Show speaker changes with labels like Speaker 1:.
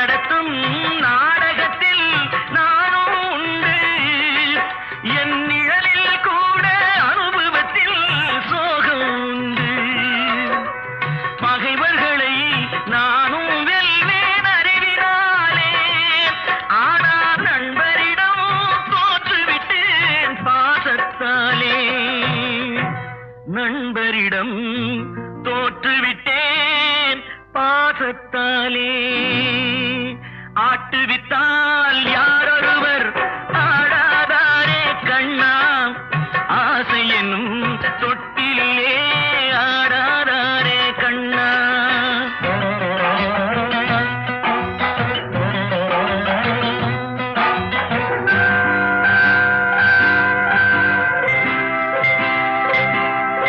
Speaker 1: நடத்தும் நாடகத்தில் நானும் உண்டு. என் நிழலில் கூட அனுபவத்தில் சோகம் உண்டு. பகைவர்களை நானும் வெல்வேன் அறிவினாலே. ஆனால் நண்பரிடம் தோற்றுவிட்டேன் பாசத்தாலே. நண்பரிடம் தோற்றுவிட்டேன் பாசத்தாலே. விழித்தால் யாரொருவர் ஆடாதாரே கண்ணாம் ஆசை என்னும் தொட்டில்